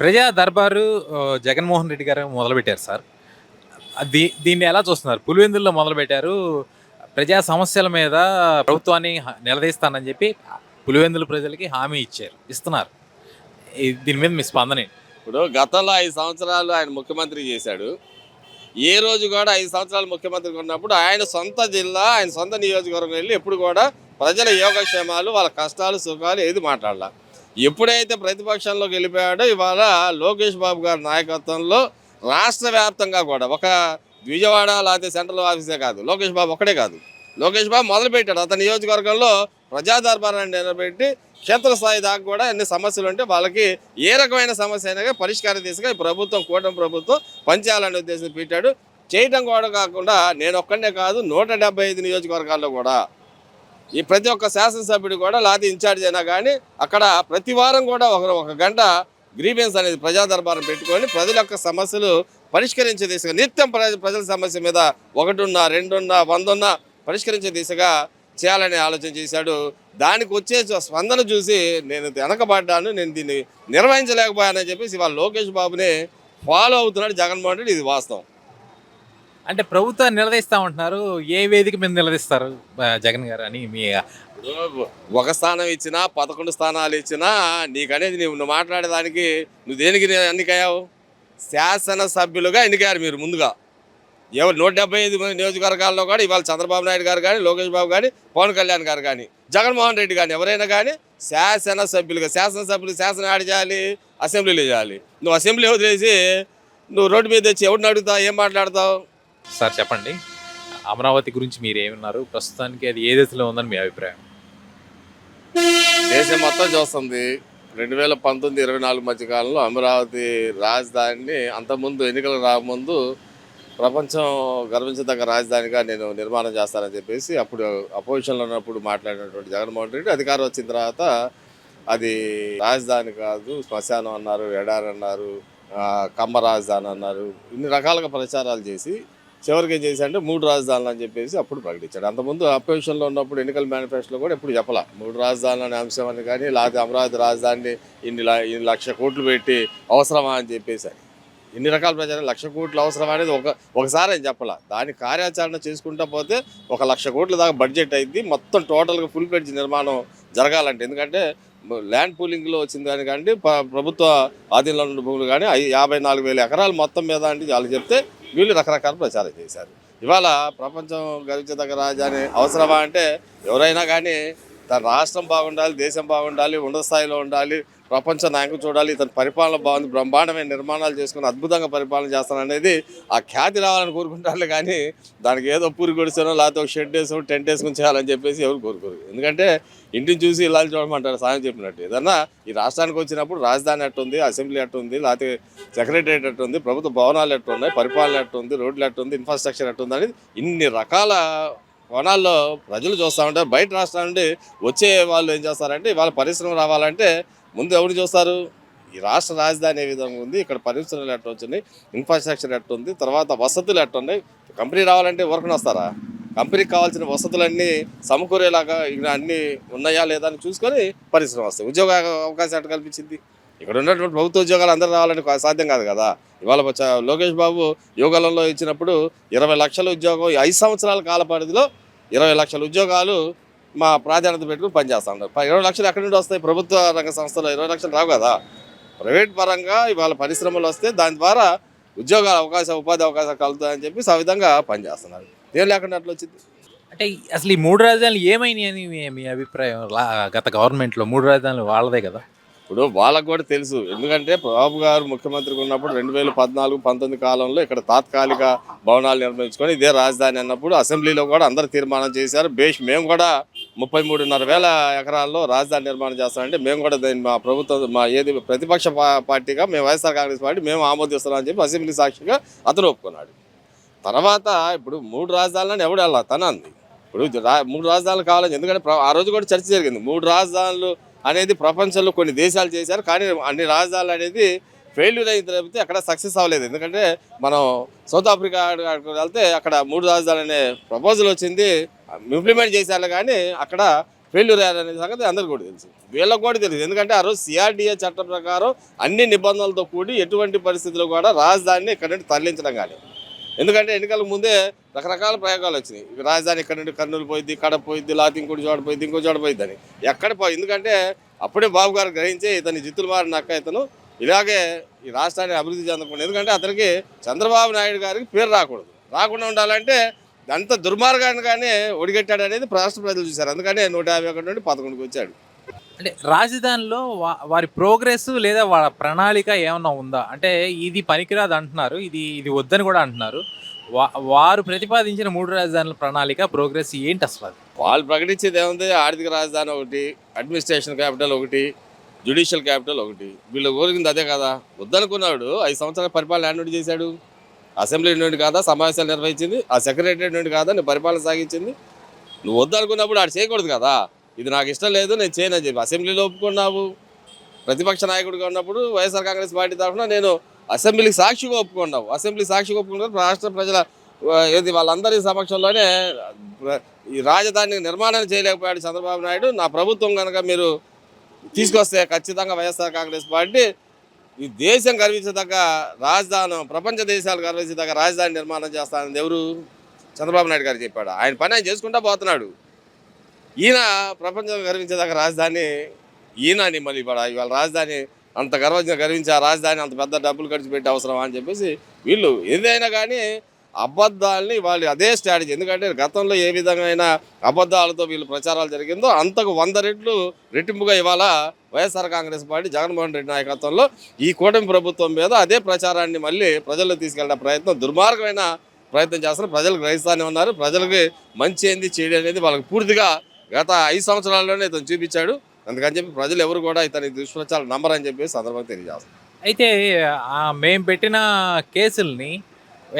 ప్రజా దర్బారు జగన్మోహన్ రెడ్డి గారు మొదలుపెట్టారు సార్. దీ దీన్ని ఎలా చూస్తున్నారు? పులివెందుల్లో మొదలుపెట్టారు. ప్రజా సమస్యల మీద ప్రభుత్వాన్ని నిలదీస్తానని చెప్పి పులివెందుల ప్రజలకి హామీ ఇచ్చారు ఇస్తున్నారు. దీని మీద మీ స్పందన ఇప్పుడు గతంలో ఐదు సంవత్సరాలు ఆయన ముఖ్యమంత్రి చేశాడు. ఏ రోజు కూడా ఐదు సంవత్సరాలు ముఖ్యమంత్రి ఉన్నప్పుడు ఆయన సొంత జిల్లా ఆయన సొంత నియోజకవర్గం వెళ్ళి ఎప్పుడు కూడా ప్రజల యోగక్షేమాలు వాళ్ళ కష్టాలు సుఖాలు ఏది మాట్లాడాల. ఎప్పుడైతే ప్రతిపక్షంలోకి వెళ్ళిపోయాడో ఇవాళ లోకేష్ బాబు గారి నాయకత్వంలో రాష్ట్ర వ్యాప్తంగా కూడా ఒక విజయవాడ లేకపోతే సెంట్రల్ ఆఫీసే కాదు. లోకేష్ బాబు ఒక్కడే కాదు. లోకేష్ బాబు మొదలుపెట్టాడు అతని నియోజకవర్గంలో ప్రజాదర్బారాన్ని నిలబెట్టి క్షేత్రస్థాయి దాకా కూడా ఎన్ని సమస్యలు ఉంటే వాళ్ళకి ఏ రకమైన సమస్య అయినా కానీ తీసుకుని ప్రభుత్వం కూటమి ప్రభుత్వం పనిచేయాలనే ఉద్దేశం పెట్టాడు. చేయటం కూడా కాకుండా నేను ఒక్కడే కాదు నూట ఐదు నియోజకవర్గాల్లో కూడా ఈ ప్రతి ఒక్క శాసనసభ్యుడు కూడా లేకపోతే ఇన్ఛార్జ్ అయినా కానీ అక్కడ ప్రతి వారం కూడా ఒక ఒక గంట గ్రీవెన్స్ అనేది ప్రజా దర్బారం పెట్టుకొని ప్రజల యొక్క సమస్యలు పరిష్కరించే దిశగా నిత్యం ప్రజల సమస్య మీద ఒకటిన్నా రెండున్న వందున్నా పరిష్కరించే దిశగా చేయాలని ఆలోచన చేశాడు. దానికి వచ్చే స్పందన చూసి నేను వెనకబడ్డాను నేను దీన్ని నిర్వహించలేకపోయానని చెప్పేసి ఇవాళ లోకేష్ బాబుని ఫాలో అవుతున్నాడు జగన్మోహన్ రెడ్డి. ఇది వాస్తవం. అంటే ప్రభుత్వాన్ని నిలదీస్తామంటున్నారు ఏ వేదిక మీద నిలదీస్తారు జగన్ గారు అని మీ ఒక స్థానం ఇచ్చినా పదకొండు స్థానాలు ఇచ్చినా నీకనేది నీవు నువ్వు మాట్లాడేదానికి నువ్వు దేనికి ఎన్నికయ్యావు శాసనసభ్యులుగా ఎన్నికయ్యారు మీరు ముందుగా? ఎవరు నూట డెబ్బై ఐదు మంది నియోజకవర్గాల్లో కూడా ఇవాళ చంద్రబాబు నాయుడు గారు కానీ లోకేష్ బాబు కానీ పవన్ కళ్యాణ్ గారు కానీ జగన్మోహన్ రెడ్డి కానీ ఎవరైనా కానీ శాసనసభ్యులుగా శాసనసభ్యులు శాసన ఆడి చేయాలి అసెంబ్లీలో చేయాలి. నువ్వు అసెంబ్లీ వదిలేసి నువ్వు రోడ్డు మీద తెచ్చి ఎవరిని అడుగుతావు ఏం మాట్లాడతావు? సార్ చెప్పండి. అమరావతి గురించి మీరు ఏమన్నారు ప్రస్తుతానికి అది ఏ దశలో ఉందని మీ అభిప్రాయం? దేశం మొత్తం చూస్తుంది. రెండు వేల పంతొమ్మిది ఇరవై నాలుగు మధ్య కాలంలో అమరావతి రాజధానిని అంతకుముందు ఎన్నికలు రాకముందు ప్రపంచం గర్వించదగ్గ రాజధానిగా నేను నిర్మాణం చేస్తానని చెప్పేసి అప్పుడు అపోజిషన్లో ఉన్నప్పుడు మాట్లాడినటువంటి జగన్మోహన్ రెడ్డి అధికారం వచ్చిన తర్వాత అది రాజధాని కాదు శ్మశానం అన్నారు ఎడారి అన్నారు కమ్మ రాజధాని అన్నారు ఇన్ని రకాలుగా ప్రచారాలు చేసి చివరికి ఏం చేశాడంటే మూడు రాజధానులు అని చెప్పేసి అప్పుడు ప్రకటించాడు. అంతకుముందు అపోజిషన్లో ఉన్నప్పుడు ఎన్నికల మేనిఫెస్టోలో కూడా ఎప్పుడు చెప్పాల. మూడు రాజధానులు అనే అంశం అని కానీ లేకపోతే అమరావతి రాజధానిని ఇన్ని ఇన్ని లక్ష కోట్లు పెట్టి అవసరమా అని చెప్పేసి అని. ఇన్ని రకాల ప్రచారం లక్ష కోట్లు అవసరం అనేది ఒక ఒకసారి అని చెప్పాల. దాని కార్యాచరణ చేసుకుంటా పోతే ఒక లక్ష కోట్ల దాకా బడ్జెట్ అయింది. మొత్తం టోటల్గా ఫుల్ ప్లేజ్ నిర్మాణం జరగాలంటే. ఎందుకంటే ల్యాండ్ పూలింగ్లో వచ్చింది కానీ కానీ ప్రభుత్వ ఆధీనంలో ఉన్న భూములు కానీ యాభై నాలుగు వేల ఎకరాలు మొత్తం మీద అంటే వాళ్ళు చెప్తే వీళ్ళు రకరకాల ప్రచారం చేశారు. ఇవాళ ప్రపంచం గర్వించదగ్గ రాజధాని అవసరమా అంటే ఎవరైనా కానీ తన రాష్ట్రం బాగుండాలి దేశం బాగుండాలి ఉన్నత స్థాయిలో ఉండాలి ప్రపంచ నాయకులు చూడాలి ఇతని పరిపాలన బాగుంది బ్రహ్మాండమైన నిర్మాణాలు చేసుకుని అద్భుతంగా పరిపాలన చేస్తాననేది ఆ ఖ్యాతి రావాలని కోరుకుంటారు కానీ దానికి ఏదో పూరి కొడిసానో లేకపోతే ఒక షెడ్ వేసుకుని టెంట్ వేసుకుని చేయాలని చెప్పేసి ఎవరు కోరుకోరు. ఎందుకంటే ఇంటిని చూసి ఇలా చూడమంటారు సాయం చెప్పినట్టు. ఏదన్నా ఈ రాష్ట్రానికి వచ్చినప్పుడు రాజధాని ఎట్టుంది అసెంబ్లీ ఎట్టుంది లేకపోతే సెక్రటరియట్ ఎట్టుంది ప్రభుత్వ భవనాలు ఎట్టున్నాయి పరిపాలన ఎట్టుంది రోడ్లు ఎట్టుంది ఇన్ఫ్రాస్ట్రక్చర్ ఎట్టుంది అనేది ఇన్ని రకాల కోణాల్లో ప్రజలు చూస్తూ ఉంటారు. బయట రాష్ట్రాల నుండి వచ్చే వాళ్ళు ఏం చేస్తారంటే వాళ్ళ పరిశ్రమ రావాలంటే ముందు ఎవరు చూస్తారు? ఈ రాష్ట్ర రాజధాని ఏ విధంగా ఉంది? ఇక్కడ పరిశ్రమలు ఎట్ట వచ్చినాయి? ఇన్ఫ్రాస్ట్రక్చర్ ఎట్ట ఉంది? తర్వాత వసతులు ఎట్ట ఉన్నాయి? కంపెనీ రావాలంటే ఊరకని వస్తారా? కంపెనీకి కావాల్సిన వసతులన్నీ సమకూరేలాగా ఇక్కడ అన్నీ ఉన్నాయా లేదా అని చూసుకొని పరిశ్రమ వస్తాయి. ఉద్యోగ అవకాశం ఎట్ట కల్పించింది? ఇక్కడ ఉన్నటువంటి ప్రభుత్వ ఉద్యోగాలు అందరూ రావాలని సాధ్యం కాదు కదా. ఇవాళ లోకేష్ బాబు యోగాలంలో ఇచ్చినప్పుడు ఇరవై లక్షల ఉద్యోగం ఐదు సంవత్సరాల కాల పరిధిలో ఇరవై లక్షల ఉద్యోగాలు మా ప్రాధాన్యత పెట్టుకుని పనిచేస్తా ఉన్నారు. ప- ఇరవై లక్షలు ఎక్కడి నుండి వస్తాయి? ప్రభుత్వ రంగ సంస్థలో ఇరవై లక్షలు రావు కదా. ప్రైవేట్ పరంగా ఇవాళ పరిశ్రమలు వస్తే దాని ద్వారా ఉద్యోగాల అవకాశం ఉపాధి అవకాశాలు కలుగుతాయని చెప్పి ఆ విధంగా పనిచేస్తున్నారు. ఏం లేకుండా అట్లా వచ్చింది? అంటే అసలు ఈ మూడు రాజధానులు ఏమైనాయి అని మీ అభిప్రాయం? గత గవర్నమెంట్లో మూడు రాజధానులు వాళ్ళదే కదా. ఇప్పుడు వాళ్ళకు కూడా తెలుసు. ఎందుకంటే బాబు గారు ముఖ్యమంత్రిగా ఉన్నప్పుడు రెండు వేల పద్నాలుగు పంతొమ్మిది కాలంలో ఇక్కడ తాత్కాలిక భవనాలు నిర్మించుకొని ఇదే రాజధాని అన్నప్పుడు అసెంబ్లీలో కూడా అందరు తీర్మానం చేశారు. బేష్ మేము కూడా ముప్పై మూడున్నర వేల ఎకరాల్లో రాజధాని నిర్మాణం చేస్తామంటే మేము కూడా దీన్ని మా ప్రభుత్వం మా ఏది ప్రతిపక్ష పార్టీగా మేము వైఎస్ఆర్ కాంగ్రెస్ పార్టీ మేము ఆమోదిస్తున్నామని చెప్పి అసెంబ్లీ సాక్షిగా అతను ఒప్పుకున్నాడు. తర్వాత ఇప్పుడు మూడు రాజధానులను ఎవడు వెళ్ళా తన అంది. ఇప్పుడు మూడు రాజధానులు కావాలని ఎందుకంటే ఆ రోజు కూడా చర్చ జరిగింది. మూడు రాజధానులు అనేది ప్రపంచంలో కొన్ని దేశాలు చేశారు కానీ అన్ని రాజధానులు అనేది ఫెయిల్యూర్ అయిన తప్పితే అక్కడ సక్సెస్ అవ్వలేదు. ఎందుకంటే మనం సౌత్ ఆఫ్రికా వెళ్తే అక్కడ మూడు రాజధానులు అనే ప్రపోజల్ వచ్చింది. ఇంప్లిమెంట్ చేశారు కానీ అక్కడ ఫెయిల్యూర్ అయ్యారనే సంగతి అందరికీ కూడా తెలుసు. వీళ్ళకి కూడా తెలుసు. ఎందుకంటే ఆ రోజు సిఆర్డిఏ చట్టం ప్రకారం అన్ని నిబంధనలతో కూడి ఎటువంటి పరిస్థితుల్లో కూడా రాజధానిని ఇక్కడ నుండి తరలించడం కానీ ఎందుకంటే ఎన్నికల ముందే రకరకాల ప్రయోగాలు వచ్చినాయి. రాజధాని ఇక్కడ నుండి కర్నూలు పోయింది కడప పోయింది లేకపోతే ఇంకోటి చోట పోయింది ఇంకో చోట పోయింది అని. ఎక్కడ పో ఎందుకంటే అప్పుడే బాబు గారు గ్రహించి ఇతని జిత్తులు మారిన అక్క ఇతను ఇలాగే ఈ రాష్ట్రాన్ని అభివృద్ధి చెందకుండా ఎందుకంటే అతనికి చంద్రబాబు నాయుడు గారికి పేరు రాకూడదు. రాకుండా ఉండాలంటే అంత దుర్మార్గాన్ని ఒడిగట్టాడు అనేది రాష్ట్ర ప్రజలు చూశారు. అందుకనే నూట యాభై ఒకటి నుండి పదకొండుకి వచ్చాడు. అంటే రాజధానిలో వారి ప్రోగ్రెస్ లేదా వాళ్ళ ప్రణాళిక ఏమన్నా ఉందా? అంటే ఇది పనికిరాదు అంటున్నారు ఇది ఇది వద్దని కూడా అంటున్నారు. వారు ప్రతిపాదించిన మూడు రాజధానుల ప్రణాళిక ప్రోగ్రెస్ ఏంటి అసలు అది? వాళ్ళు ప్రకటించేది ఏముంది? ఆర్థిక రాజధాని ఒకటి అడ్మినిస్ట్రేషన్ క్యాపిటల్ ఒకటి జ్యుడిషియల్ క్యాపిటల్ ఒకటి. వీళ్ళు కోరికింది అదే కదా? వద్దనుకున్నాడు. ఐదు సంవత్సరాల పరిపాలన యాడ్ నుండి చేశాడు. అసెంబ్లీ నుండి కాదా సమావేశాలు నిర్వహించింది. ఆ సెక్రటరీ నుండి కాదా నువ్వు పరిపాలన సాగించింది. నువ్వు వద్దనుకున్నప్పుడు ఆడు చేయకూడదు కదా. ఇది నాకు ఇష్టం లేదు నేను చేయను అని చెప్పి అసెంబ్లీలో ఒప్పుకున్నావు. ప్రతిపక్ష నాయకుడిగా ఉన్నప్పుడు వైఎస్ఆర్ కాంగ్రెస్ పార్టీ తరఫున నేను అసెంబ్లీకి సాక్షిగా ఒప్పుకున్నావు. అసెంబ్లీ సాక్షిగా ఒప్పుకున్నారు రాష్ట్ర ప్రజల ఇది ఏది వాళ్ళందరి సమక్షంలోనే ఈ రాజధాని నిర్మాణం చేయలేకపోయాడు చంద్రబాబు నాయుడు. నా ప్రభుత్వం కనుక మీరు తీసుకొస్తే ఖచ్చితంగా వైఎస్ఆర్ కాంగ్రెస్ పార్టీ ఈ దేశం గర్వించదగ్గ రాజధాని ప్రపంచ దేశాలు గర్వించదగ్గ రాజధాని నిర్మాణం చేస్తానని ఎవరు? చంద్రబాబు నాయుడు గారు చెప్పాడు. ఆయన పని ఆయన చేసుకుంటా పోతున్నాడు. ఈయన ప్రపంచం గర్వించేదాకా రాజధాని ఈయన అని మళ్ళీ ఇప్పుడు ఇవాళ రాజధాని అంత గర్వంగా గర్వించి ఆ రాజధాని అంత పెద్ద డబ్బులు ఖర్చు పెట్టి అవసరమా అని చెప్పేసి వీళ్ళు ఏదైనా కానీ అబద్ధాలని వాళ్ళు అదే స్ట్రాటజీ ఎందుకంటే గతంలో ఏ విధంగా అయినా అబద్ధాలతో వీళ్ళు ప్రచారాలు జరిగిందో అంతకు వంద రెట్లు రెట్టింపుగా ఇవాళ వైఎస్ఆర్ కాంగ్రెస్ పార్టీ జగన్మోహన్ రెడ్డి నాయకత్వంలో ఈ కూటమి ప్రభుత్వం మీద అదే ప్రచారాన్ని మళ్ళీ ప్రజల్లో తీసుకెళ్ళే ప్రయత్నం దుర్మార్గమైన ప్రయత్నం చేస్తున్నారు ప్రజలు గ్రహిస్తానే ఉన్నారు. ప్రజలకి మంచి ఏంది చెడు అనేది వాళ్ళకి పూర్తిగా గత ఐదు సంవత్సరాల్లోనే ఇతను చూపించాడు. అందుకని చెప్పి ప్రజలు ఎవరు కూడా ఇతని దుష్ప్రచారం నమ్మరని చెప్పి సందర్భంగా తెలియజేస్తారు అయితే మేము పెట్టిన కేసుల్ని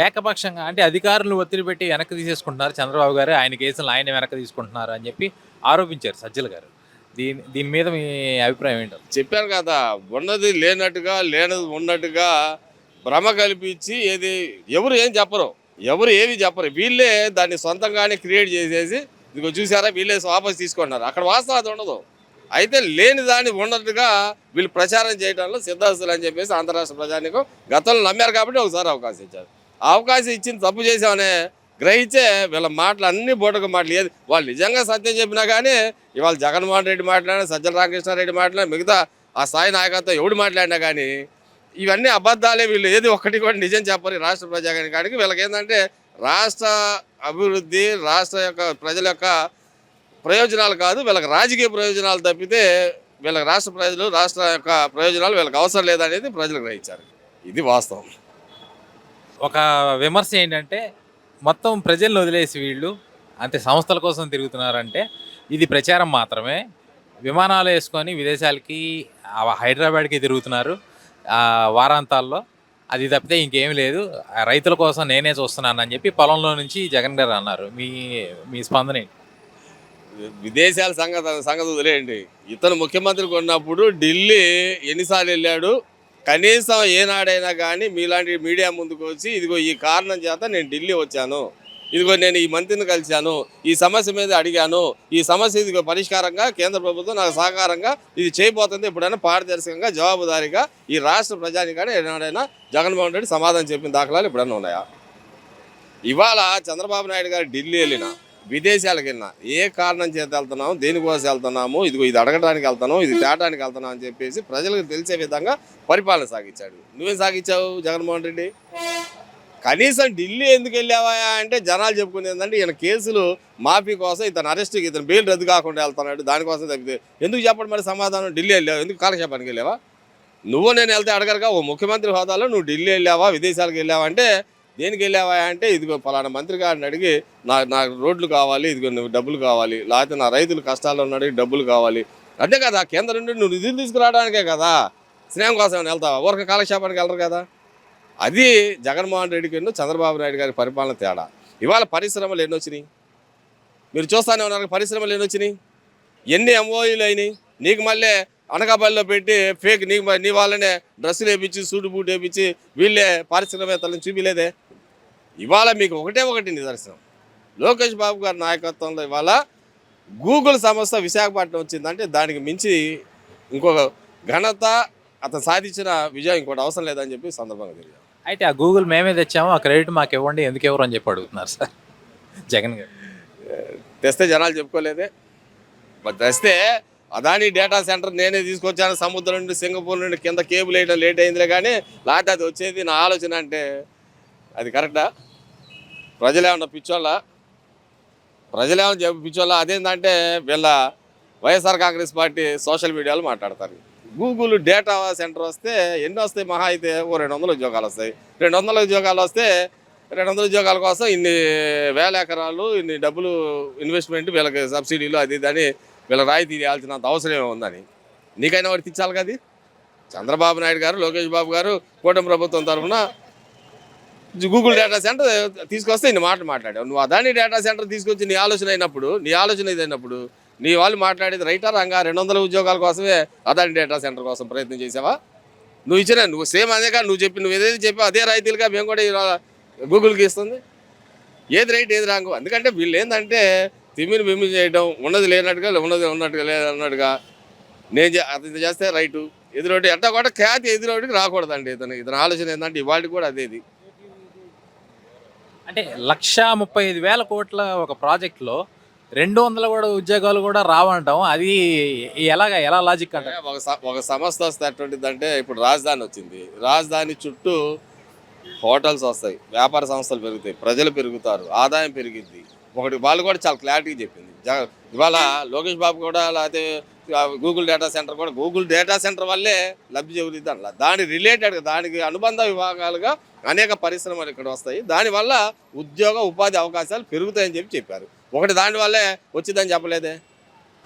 ఏకపక్షంగా అంటే అధికారులు ఒత్తిడి పెట్టి వెనక్కి తీసేసుకుంటున్నారు చంద్రబాబు గారు. ఆయన కేసులను ఆయన వెనక్కి తీసుకుంటున్నారు అని చెప్పి ఆరోపించారు సజ్జల గారు. దీని దీని మీద మీ అభిప్రాయం ఏంటో? చెప్పాను కదా ఉన్నది లేనట్టుగా లేనది ఉన్నట్టుగా భ్రమ కల్పించి ఏది ఎవరు ఏం చెప్పరు. ఎవరు ఏమి చెప్పరు. వీళ్ళే దాన్ని సొంతంగానే క్రియేట్ చేసేసి ఇదిగో చూసారా వీళ్ళే వాపస్ తీసుకుంటున్నారు. అక్కడ వాస్తవం అది ఉండదు. అయితే లేని దాన్ని ఉన్నట్టుగా వీళ్ళు ప్రచారం చేయడంలో సిద్ధాస్తులు అని చెప్పేసి అంతరాష్ట్ర ప్రజానికం గతంలో నమ్మారు కాబట్టి ఒకసారి అవకాశం ఇచ్చారు. ఆ అవకాశం ఇచ్చింది తప్పు చేసామనే గ్రహించే వీళ్ళ మాటలు అన్ని బోటకు మాటలు. ఏది వాళ్ళు నిజంగా సత్యం చెప్పినా కానీ ఇవాళ జగన్మోహన్ రెడ్డి మాట్లాడినా సజ్జల రామకృష్ణారెడ్డి మాట్లాడినా మిగతా ఆ స్థాయి నాయకత్వం ఎవడు మాట్లాడినా కానీ ఇవన్నీ అబద్ధాలే వీళ్ళు. ఏది ఒక్కటి కూడా నిజం చెప్పరు రాష్ట్ర రాష్ట్ర కానీ వీళ్ళకి ఏంటంటే రాష్ట్ర అభివృద్ధి రాష్ట్ర యొక్క ప్రజల యొక్క ప్రయోజనాలు కాదు వీళ్ళకి రాజకీయ ప్రయోజనాలు తప్పితే వీళ్ళకి రాష్ట్ర ప్రజలు రాష్ట్ర యొక్క ప్రయోజనాలు వీళ్ళకి అవసరం లేదనేది ప్రజలు గ్రహించారు. ఇది వాస్తవం. ఒక విమర్శ ఏంటంటే మొత్తం ప్రజలను వదిలేసి వీళ్ళు అంతే సంస్థల కోసం తిరుగుతున్నారంటే ఇది ప్రచారం మాత్రమే. విమానాలు వేసుకొని విదేశాలకి హైదరాబాద్కి తిరుగుతున్నారు. వారాంతాల్లో అది తప్పితే ఇంకేం లేదు. రైతుల కోసం నేనే చూస్తున్నాను అని చెప్పి పొలంలో నుంచి జగన్ గారు అన్నారు. మీ మీ స్పందన విదేశాల సంగతి సంగతి వదిలేయండి. ఇతను ముఖ్యమంత్రి ఉన్నప్పుడు ఢిల్లీ ఎన్నిసార్లు వెళ్ళాడు? కనీసం ఏనాడైనా కానీ మీలాంటి మీడియా ముందుకు వచ్చి ఇదిగో ఈ కారణం చేత నేను ఢిల్లీ వచ్చాను. ఇదిగో నేను ఈ మంత్రిని కలిశాను. ఈ సమస్య మీద అడిగాను. ఈ సమస్య ఇదిగో పరిష్కారంగా కేంద్ర ప్రభుత్వం నాకు సహకారంగా ఇది చేయబోతుంది. ఎప్పుడైనా పారదర్శకంగా జవాబుదారీగా ఈ రాష్ట్ర ప్రజానికానే ఏనాడైనా జగన్మోహన్ రెడ్డి సమాధానం చెప్పిన దాఖలాలు ఎప్పుడైనా ఉన్నాయా? ఇవాళ చంద్రబాబు నాయుడు గారు ఢిల్లీ వెళ్ళినా విదేశాలకు వెళ్ళినా ఏ కారణం చేత వెళ్తున్నాము దేనికోసం వెళ్తున్నాము ఇదిగో ఇది అడగడానికి వెళ్తున్నాము ఇది తేటానికి వెళ్తున్నాం అని చెప్పేసి ప్రజలకు తెలిసే విధంగా పరిపాలన సాగించాడు. నువ్వేం సాగించావు జగన్మోహన్ రెడ్డి? కనీసం ఢిల్లీ ఎందుకు వెళ్ళావా అంటే జనాలు చెప్పుకునేది ఏంటంటే ఈయన కేసులు మాఫీ కోసం ఇతను అరెస్ట్కి ఇతను బెయిల్ రద్దు కాకుండా వెళ్తున్నాడు దానికోసం తప్పితే ఎందుకు చెప్పండి మరి సమాధానం? ఢిల్లీ వెళ్ళావు? ఎందుకు కాలక్షేపానికి వెళ్ళావా? నువ్వు నేను వెళ్తే అడగరుగా ఓ ముఖ్యమంత్రి హోదాలో నువ్వు ఢిల్లీ వెళ్ళావా విదేశాలకు వెళ్ళావా అంటే దేనికి వెళ్ళావా అంటే ఇదిగో ఫలానా మంత్రి గారిని అడిగి నా నాకు రోడ్లు కావాలి ఇదిగో నువ్వు డబ్బులు కావాలి లేకపోతే నా రైతులు కష్టాల్లో ఉన్నాడు డబ్బులు కావాలి. అంతే కదా కేంద్రం నుండి నువ్వు నిధులు తీసుకురావడానికే కదా. స్నేహం కోసం ఏమైనా వెళ్తావా? ఊరక కాలక్షేపానికి వెళ్ళరు కదా. అది జగన్మోహన్ రెడ్డి ఎన్నో చంద్రబాబు నాయుడు గారి పరిపాలన తేడా. ఇవాళ పరిశ్రమలు ఎన్ని వచ్చినాయి? మీరు చూస్తానే ఉన్నారు పరిశ్రమలు ఎన్ని వచ్చినాయి? ఎన్ని ఎంఓఈలు అయినాయి? నీకు మళ్ళీ అనకాపల్లిలో పెట్టి ఫేక్ మ- నీ వాళ్ళనే డ్రెస్సులు వేపించి సూటు బూట్ వేపించి వీళ్ళే పారిశ్రామికవేత్తలను చూపిలేదే. ఇవాళ మీకు ఒకటే ఒకటి నిదర్శనం. లోకేష్ బాబు గారి నాయకత్వంలో ఇవాళ గూగుల్ సంస్థ విశాఖపట్నం వచ్చిందంటే దానికి మించి ఇంకొక ఘనత అతను సాధించిన విజయం ఇంకోటి అవసరం లేదని చెప్పి సందర్భంగా తెలియదు అయితే ఆ గూగుల్ మేమే తెచ్చాము ఆ క్రెడిట్ మాకు ఇవ్వండి ఎందుకు ఎవరు అని చెప్పి అడుగుతున్నారు సార్. జగన్ గారు. తెస్తే జనాలు చెప్పుకోలేదే. మరి తెస్తే అదాని డేటా సెంటర్ నేనే తీసుకొచ్చాను. సముద్రం నుండి సింగపూర్ నుండి కింద కేబుల్ వేయడం లేట్ అయిందిలే కానీ లేకపోతే అది వచ్చేది నా ఆలోచన అంటే అది కరెక్టా? ప్రజలేమన్నా పిచ్చోళ్ళ? ప్రజలేమన్నా చెప్పి పిచ్చోళ్ళ? అదేంటంటే వీళ్ళ వైఎస్ఆర్ కాంగ్రెస్ పార్టీ సోషల్ మీడియాలో మాట్లాడతారు. గూగుల్ డేటా సెంటర్ వస్తే ఎన్ని వస్తాయి? మహా అయితే ఓ రెండు వందల ఉద్యోగాలు వస్తాయి. రెండు వందల ఉద్యోగాలు వస్తే రెండు వందల ఉద్యోగాల కోసం ఇన్ని వేల ఎకరాలు ఇన్ని డబ్బులు ఇన్వెస్ట్మెంట్ వీళ్ళకి సబ్సిడీలు అది దాని వీళ్ళ రాయితీ ఇవ్వాల్సినంత అవసరం ఉందని. నీకైనా వాడు ఇచ్చాలి కదా చంద్రబాబు నాయుడు గారు లోకేష్ బాబు గారు కూటమి ప్రభుత్వం తరఫున గూగుల్ డేటా సెంటర్ తీసుకొస్తే నీ మాట మాట్లాడావు. నువ్వు అదాని డేటా సెంటర్ తీసుకొచ్చి నీ ఆలోచన అయినప్పుడు నీ ఆలోచన ఇది అయినప్పుడు నీ వాళ్ళు మాట్లాడేది రైటా రంగా? రెండు వందల ఉద్యోగాల కోసమే అదాని డేటా సెంటర్ కోసం ప్రయత్నం చేసావా? నువ్వు ఇచ్చిన నువ్వు సేమ్ అదేగా నువ్వు చెప్పి నువ్వు ఏదైతే చెప్పావు అదే రైతులుగా మేము కూడా గూగుల్కి ఇస్తుంది. ఏది రైట్ ఏది రాంగు. ఎందుకంటే వీళ్ళు ఏంటంటే తిమ్మిని బిమ్మి చేయడం ఉన్నది లేనట్టుగా ఉన్నది ఉన్నట్టుగా లేదన్నట్టుగా నేను అది చేస్తే రైటు. ఎదురోటి ఎట్టా కూడా ఖ్యాతి ఎదురోటికి రాకూడదండి ఇతను. ఇతని ఆలోచన ఏంటంటే ఇవాళ కూడా అదేది అంటే లక్ష ముప్పై ఐదు వేల కోట్ల ఒక ప్రాజెక్ట్లో రెండు వందల కూడా ఉద్యోగాలు కూడా రావంటాం. అది ఎలాగ ఎలా లాజిక్ అంటారు? ఒక ఒక సంస్థ వస్తే ఎటువంటిదంటే ఇప్పుడు రాజధాని వచ్చింది. రాజధాని చుట్టూ హోటల్స్ వస్తాయి. వ్యాపార సంస్థలు పెరుగుతాయి. ప్రజలు పెరుగుతారు. ఆదాయం పెరిగిద్ది. ఒకటి వాళ్ళు కూడా చాలా క్లారిటీ చెప్పింది. ఇవాళ లోకేష్ బాబు కూడా లేకపోతే గూగుల్ డేటా సెంటర్ కూడా గూగుల్ డేటా సెంటర్ వల్లే లబ్ధి చెబుతుంది అట్లా దాని రిలేటెడ్గా దానికి అనుబంధ విభాగాలుగా అనేక పరిశ్రమలు ఇక్కడ వస్తాయి. దానివల్ల ఉద్యోగ ఉపాధి అవకాశాలు పెరుగుతాయని చెప్పి చెప్పారు. ఒకటి దానివల్లే వచ్చిందని చెప్పలేదే?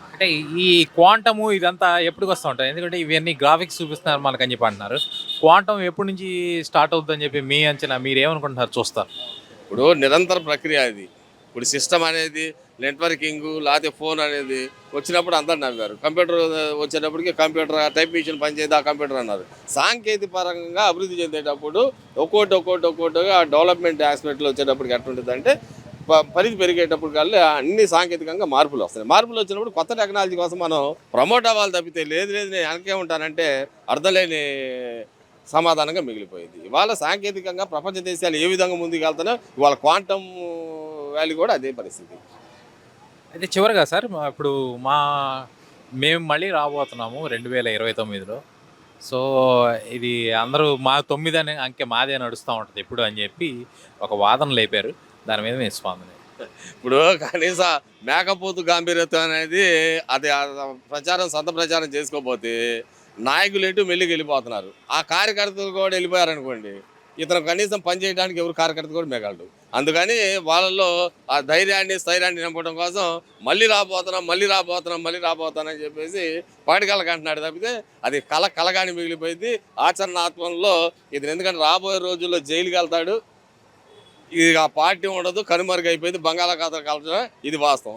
అంటే ఈ క్వాంటము ఇదంతా ఎప్పటికి వస్తూ ఉంటాయి? ఎందుకంటే ఇవన్నీ గ్రాఫిక్స్ చూపిస్తున్నారు మనకని చెప్పి అంటున్నారు. క్వాంటం ఎప్పటి నుంచి స్టార్ట్ అవుతుందని చెప్పి మీ అంచనా మీరు ఏమనుకుంటున్నారు? చూస్తారు. ఇప్పుడు నిరంతర ప్రక్రియ ఇది. ఇప్పుడు సిస్టమ్ అనేది నెట్వర్కింగ్ లేకపోతే ఫోన్ అనేది వచ్చినప్పుడు అందరు నవ్వారు కంప్యూటర్ వచ్చేటప్పటికి కంప్యూటర్ టైప్ మిషన్ పనిచేది ఆ కంప్యూటర్ అన్నారు. సాంకేతిక పరంగా అభివృద్ధి చెందేటప్పుడు ఒక్కోటి ఒక్కోటి ఒక్కోటిగా డెవలప్మెంట్ ఆస్పెక్ట్లో వచ్చేటప్పటికి ఎట్లుంటుంది అంటే ప- పరిధి పెరిగేటప్పుడు కల్లా అన్ని సాంకేతికంగా మార్పులు వస్తాయి మార్పులు వచ్చినప్పుడు కొత్త టెక్నాలజీ కోసం మనం ప్రమోట్ అవ్వాలి తప్పితే లేదు లేదు నేను వెనకే ఉంటానంటే అర్థం లేని సమాధానంగా మిగిలిపోయింది. ఇవాళ సాంకేతికంగా ప్రపంచ దేశాలు ఏ విధంగా ముందుకు వెళ్తానో ఇవాళ క్వాంటమ్ వ్యాలీ కూడా అదే పరిస్థితి. అయితే చివరిగా సార్ మా- ఇప్పుడు మా మేము మళ్ళీ రాబోతున్నాము రెండు వేల ఇరవై తొమ్మిదిలో. సో ఇది అందరూ మా తొమ్మిది అనే అంకె మాదే నడుస్తూ ఉంటుంది ఎప్పుడు అని చెప్పి ఒక వాదన లేపారు. దాని మీద మేము స్పందన. ఇప్పుడు కనీసం మేకపోతు గాంభీర్యత్వం అనేది అది ప్రచారం సొంత ప్రచారం చేసుకోకపోతే నాయకులు ఎటు మెల్లికి వెళ్ళిపోతున్నారు. ఆ కార్యకర్తలు కూడా వెళ్ళిపోయారనుకోండి ఇతను కనీసం పని చేయడానికి ఎవరు కార్యకర్త కూడా మిగలడు అందుకని వాళ్ళలో ఆ ధైర్యాన్ని స్థైర్యాన్ని నింపడం కోసం మళ్ళీ రాబోతున్నాం మళ్ళీ రాబోతున్నాం మళ్ళీ రాబోతున్నాం అని చెప్పేసి పాటికలకు అంటున్నాడు తప్పితే అది కళ కలగాని మిగిలిపోయింది. ఆచరణాత్మకంలో ఇది ఎందుకంటే రాబోయే రోజుల్లో జైలుకి వెళ్తాడు. ఇది ఆ పార్టీ ఉండదు కనుమరుగైపోయింది బంగాళాఖాతం కలచడం ఇది వాస్తవం.